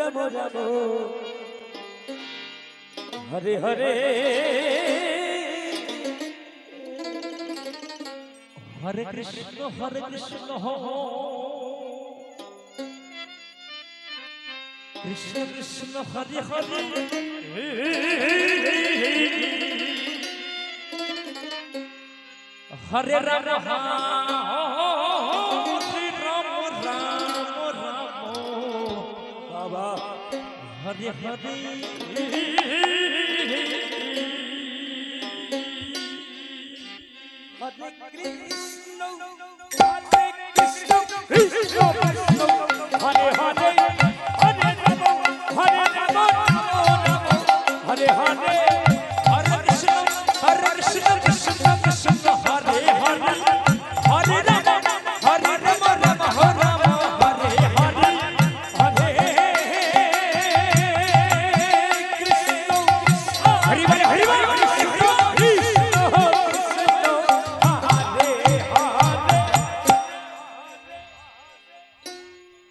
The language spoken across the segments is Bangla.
যাব যাব হরে হরে হরে কৃষ্ণ হরে কৃষ্ণ কৃষ্ণ কৃষ্ণ হরে হরে হরে রাম Hare Krishna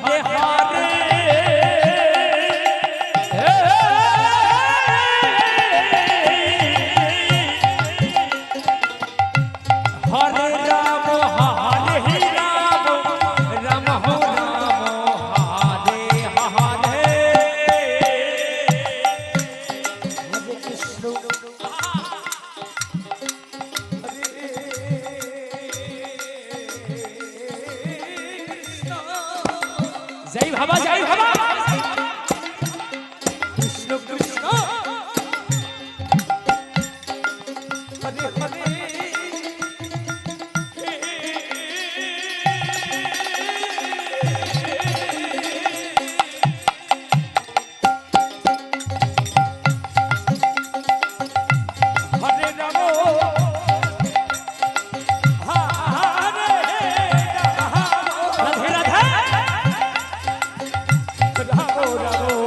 你好。জয় ভাবা জয় ভাবা રામો રામો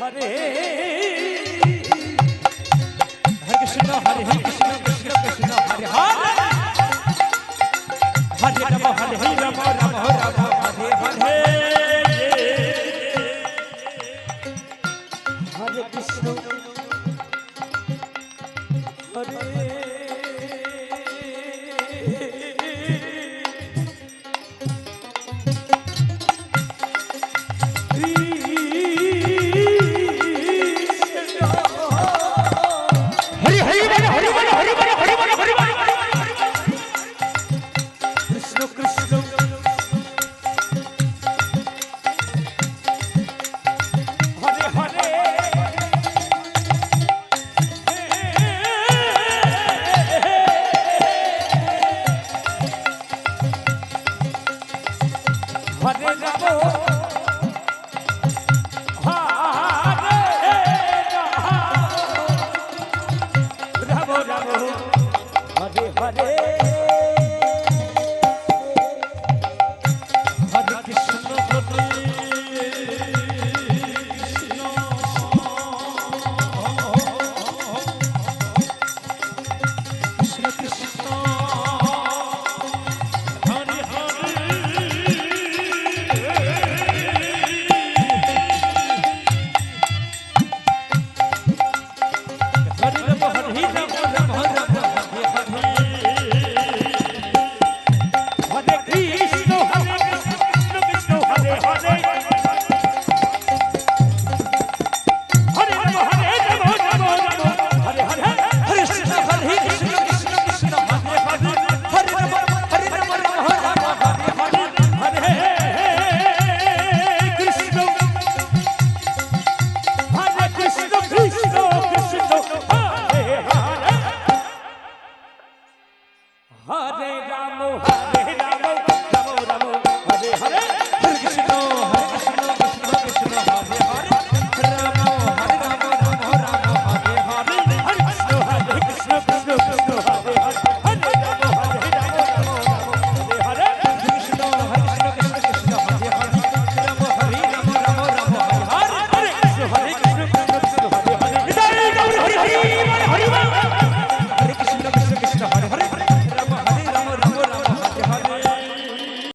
হরে হরে কৃষ্ণ হরে হরে কৃষ্ণ।